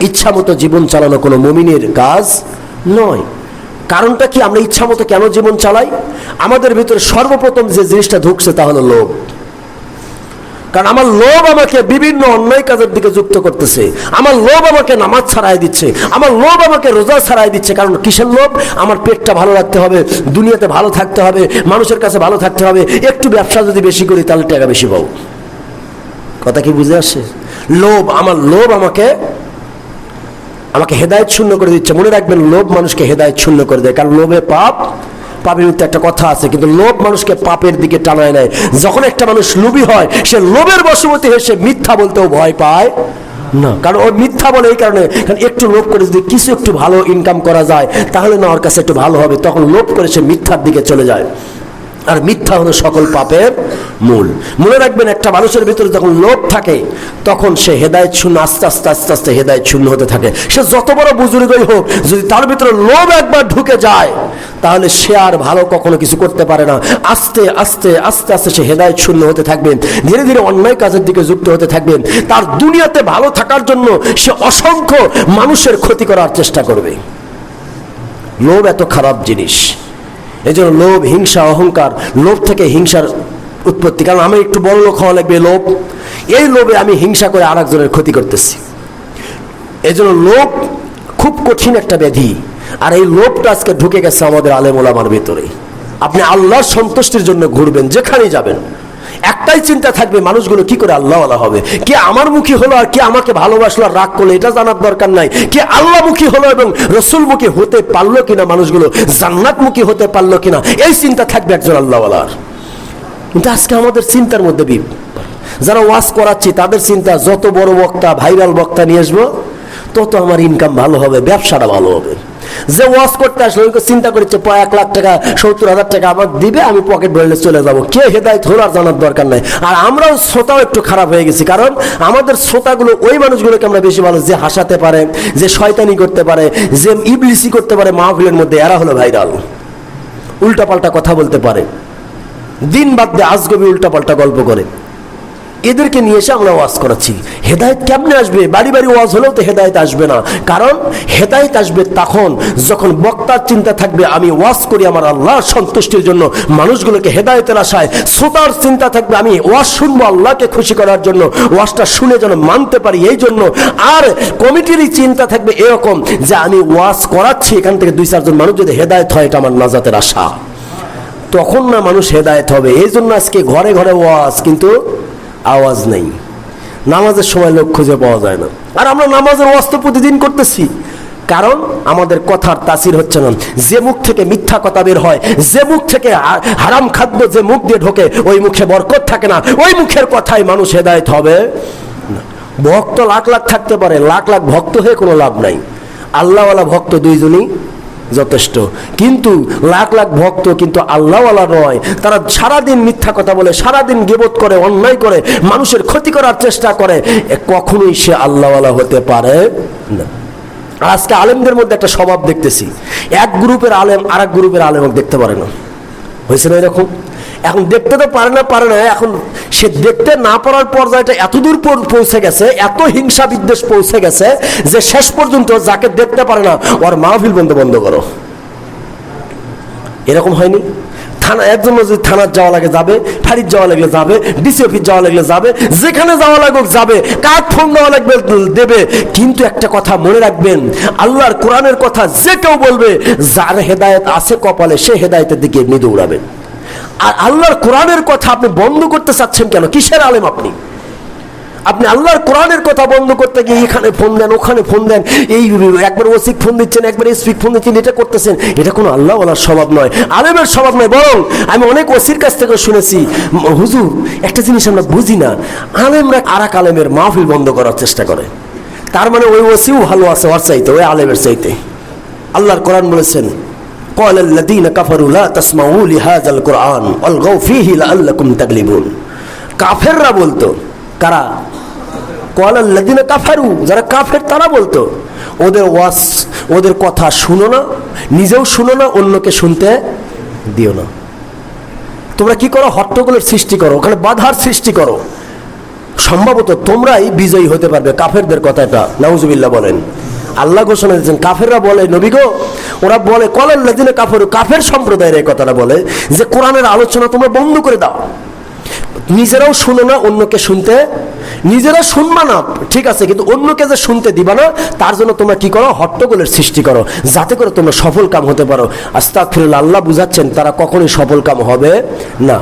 ইচ্ছা মতো জীবন চালানো কোনো মমিনের কাজ নয়। কারণটা কি আমরা ইচ্ছা মতো কেন জীবন চালাই? আমাদের ভিতরে সর্বপ্রথম যে জিনিসটা ঢুকছে তা হলো লোভ। কারণ আমার লোভ আমাকে বিভিন্ন অন্যায় কাজের দিকে যুক্ত করতেছে। আমার লোভ আমাকে নামাজ ছাড়াই দিচ্ছে। আমার লোভ আমাকে রোজা ছাড়াই দিচ্ছে। কারণ কিসের লোভ? আমার পেটটা ভালো রাখতে হবে, দুনিয়াতে ভালো থাকতে হবে, মানুষের কাছে ভালো থাকতে হবে। একটু ব্যবসা যদি বেশি করি, তাহলে টাকা বেশি পাবো। কথা কি বুঝে আসছে? লোভ, আমার লোভ আমাকে আমাকে হেদায়ত শূন্য করে দিচ্ছে। মনে রাখবেন লোভ মানুষকে হেদায়ত শূন্য করে দেয়। কারণ লোভে পাপ পাপের ভিতরে একটা কথা আছে কিন্তু লোভ মানুষকে পাপের দিকে টানায় নেয়। যখন একটা মানুষ লোভী হয় সে লোভের বশবর্তী হয়ে সে মিথ্যা বলতেও ভয় পায়। না। কারণ ও মিথ্যা বলে এই কারণে কারণ একটু লোভ করে যদি কিছু একটু ভালো ইনকাম করা যায় তাহলে না ওর কাছে একটু ভালো হবে। তখন লোভ করে সে মিথ্যার দিকে চলে যায়। আর মিথ্যা হলো সকল পাপের মূল। মনে রাখবেন, একটা মানুষের ভিতরে যখন লোভ থাকে, তখন সে হেদায়ত শূন্য আস্তে আস্তে আস্তে আস্তে হেদায়ত শূন্য হতে থাকে। সে যত বড় বুজুর্গই হোক, যদি তার ভিতরে লোভ একবার ঢুকে যায়, তাহলে সে আর ভালো কখনো কিছু করতে পারে না। আস্তে আস্তে আস্তে আস্তে সে হেদায়ত শূন্য হতে থাকবেন। ধীরে ধীরে অন্যায় কাজের দিকে যুক্ত হতে থাকবেন। তার দুনিয়াতে ভালো থাকার জন্য সে অসংখ্য মানুষের ক্ষতি করার চেষ্টা করবে। লোভ এত খারাপ জিনিস। এই জন্য লোভ, হিংসা, অহংকার, লোভ থেকে হিংসার উৎপত্তি। কারণ আমি একটু বড় লোক হওয়া লাগবে লোভ। এই লোভে আমি হিংসা করে আর একজনের ক্ষতি করতেছি। এই জন্য লোভ খুব কঠিন একটা ব্যাধি। আর এই লোভটা আজকে ঢুকে গেছে আমাদের আলেমোলামার ভেতরে। আপনি আল্লাহর সন্তুষ্টির জন্য ঘুরবেন, যেখানেই যাবেন। একটাই চিন্তা থাকবে, মানুষগুলো কি করে আল্লাহওয়ালা হবে? কে আমার মুখী হলো আর কে আমাকে ভালোবাসলো আর রাগ করল, এটা জানার দরকার নাই। কে আল্লাহমুখী হলো এবং রসুলমুখী হতে পারল কিনা মানুষগুলো জান্নাতমুখী হতে পারল কিনা, এই চিন্তা থাকবে একজন আল্লাহওয়ালার। কিন্তু আজকে আমাদের চিন্তার মধ্যে বিপ। যারা ওয়াজ করাচ্ছি, তাদের চিন্তা, যত বড় বক্তা, ভাইরাল বক্তা নিয়ে আসব তত আমার ইনকাম ভালো হবে, ব্যবসাটা ভালো হবে। যে ওয়াজ করতে আসলে, ওই চিন্তা করেছে এক লাখ টাকা, সত্তর হাজার টাকা আমার দিবে, আমি পকেট ভরলে চলে যাব। কে হেদায়ত হলো আর জানার দরকার নাই। আর আমরাও শ্রোতাও একটু খারাপ হয়ে গেছি, কারণ আমাদের শ্রোতাগুলো ওই মানুষগুলোকে আমরা বেশি ভালো যে হাসাতে পারে, যে শয়তানি করতে পারে, যে ইবলিসি করতে পারে মাহফিলের মধ্যে, এরা হলো ভাইরাল। উল্টাপাল্টা কথা বলতে পারে। দিন বাদ দিয়ে আজগবি উল্টাপাল্টা গল্প করে। এদেরকে নিয়ে এসে আমরা ওয়াজ করাচ্ছি। হেদায়ত কেমনে আসবে? বাড়ি বাড়ি ওয়াজ হলেও তো হেদায়ত আসবে না। কারণ হেদায়ত আসবে তখন, যখন বক্তার চিন্তা থাকবে, আমি ওয়াজ করি আমার আল্লাহর সন্তুষ্টির জন্য, মানুষগুলোকে হেদায়তের আশায়, শ্রোতার চিন্তা থাকবে, আমি ওয়াজ শুনব আল্লাহকে খুশি করার জন্য, ওয়াজটা শুনে যেন মানতে পারি এই জন্য। আর কমিটিরই চিন্তা থাকবে এরকম যে আমি ওয়াজ করাচ্ছি, এখান থেকে দুই চারজন মানুষ যদি হেদায়ত হয়, এটা আমার নাজাতের আশা। তখন না মানুষ হেদায়ত হবে। এই জন্য আজকে ঘরে ঘরে ওয়াজ, কিন্তু আওয়াজ নেই। নামাজের সময় লোক খুঁজে পাওয়া যায় না। আর আমরা নামাজের তো প্রতিদিন করতেছি। কারণ আমাদের কথার তাসির হচ্ছে না। যে মুখ থেকে মিথ্যা কথা বের হয়, যে মুখ থেকে হারাম খাদ্য যে মুখ দিয়ে ঢোকে, ওই মুখে বরকত থাকে না। ওই মুখের কথাই মানুষ হেদায়ত হবে। ভক্ত লাখ লাখ থাকতে পারে। লাখ লাখ ভক্ত হয়ে কোনো লাভ নাই। আল্লাহওয়ালা ভক্ত দুইজনই। যথেষ্ট। কিন্তু লাখ লাখ ভক্ত কিন্তু আল্লাহওয়ালা নয়, তারা সারাদিন মিথ্যা কথা বলে, সারাদিন গেবত করে, অন্যায় করে, মানুষের ক্ষতি করার চেষ্টা করে। কখনোই সে আল্লাহওয়ালা হতে পারে না। আজকে আলেমদের মধ্যে একটা স্বভাব দেখতেছি। এক গ্রুপের আলেম আর এক গ্রুপের আলেম দেখতে পারে না। হয়েছে না এরকম? এখন দেখতে তো পারে না পারে না। এখন সে দেখতে না পারার পর্যায়টা এতদূর পৌঁছে গেছে, এত হিংসা বিদ্বেষ পৌঁছে গেছে, যে শেষ পর্যন্ত যাকে দেখতে পারে না, ওর মাহফিল বন্ধ বন্ধ করো। এরকম হয়নি? থানা একজন যদি থানার যাওয়া লাগে যাবে, ফাঁড়ির যাওয়া লাগলে যাবে ডিসি অফিস যাওয়া লাগলে যাবে, যেখানে যাওয়া লাগুক যাবে, কার ফোন দেওয়া লাগবে দেবে। কিন্তু একটা কথা মনে রাখবেন, আল্লাহর কোরআনের কথা যে কেউ বলবে, যার হেদায়েত আছে কপালে, সে হেদায়েতের দিকে এমনি দৌড়াবেন আর আল্লাহর কোরআনের কথা আপনি বন্ধ করতে চাচ্ছেন কেন? কিসের আলেম আপনি? আপনি আল্লাহর কোরআনের কথা বন্ধ করতে গিয়ে এখানে ফোন দেন, ওখানে ফোন দেন, এই একবার ওসিক ফোন দিচ্ছেন, একবার স্পিক ফোন দিচ্ছেন, এটা করতেছেন, এটা কোনো আল্লাহ বলার স্বভাব নয়। আলেমের স্বভাব নয়, বরং আমি অনেক ওসির কাছ থেকে শুনেছি "ম- হুজুর, একটা জিনিস আমরা বুঝি না, আলেমরা আর এক আলেমের মাহফিল বন্ধ করার চেষ্টা করে। তার মানে ওই ওসিও ভালো আছে ওর চাইতে, ওই আলেমের চাইতে। আল্লাহর কোরআন বলেছেন قال الذين كفروا لا تسمعوا لهذا القرآن والغوا فيه لعلكم تغلبون কাফেররা বলতো কারা কলাল্লাদিনে কাফারু যারা কাফের তারা বলতো ওদের ওয়াস ওদের কথা শুনো না নিজেও শুনো না অন্যকে শুনতে দিও না তোমরা কি করো হট্টগোলের সৃষ্টি করো ওখানে বাধার সৃষ্টি করো সম্ভবত তোমরাই বিজয়ী হতে পারবে কাফেরদের কথাটা নাউজুবিল্লাহ বলেন আল্লাহ ঘোষণা দিয়েছেন, কাফেররা বলে, নবী গো, ওরা বলে কলাল্লাদিনে কাফের কাফের সম্প্রদায়ের এই কথাটা বলে যে, কোরআনের আলোচনা তোমরা বন্ধ করে দাও। নিজেরাও শুনো না, অন্যকে শুনতে। নিজেরা শুনবা না, ঠিক আছে, কিন্তু অন্যকে যে শুনতে দিবা না, তার জন্য তোমরা কি করো? হট্টগোলের সৃষ্টি করো, যাতে করে তোমরা সফল কাম হতে পারো। আস্তাক আল্লাহ বুঝাচ্ছেন, তারা কখনোই সফল কাম হবে না।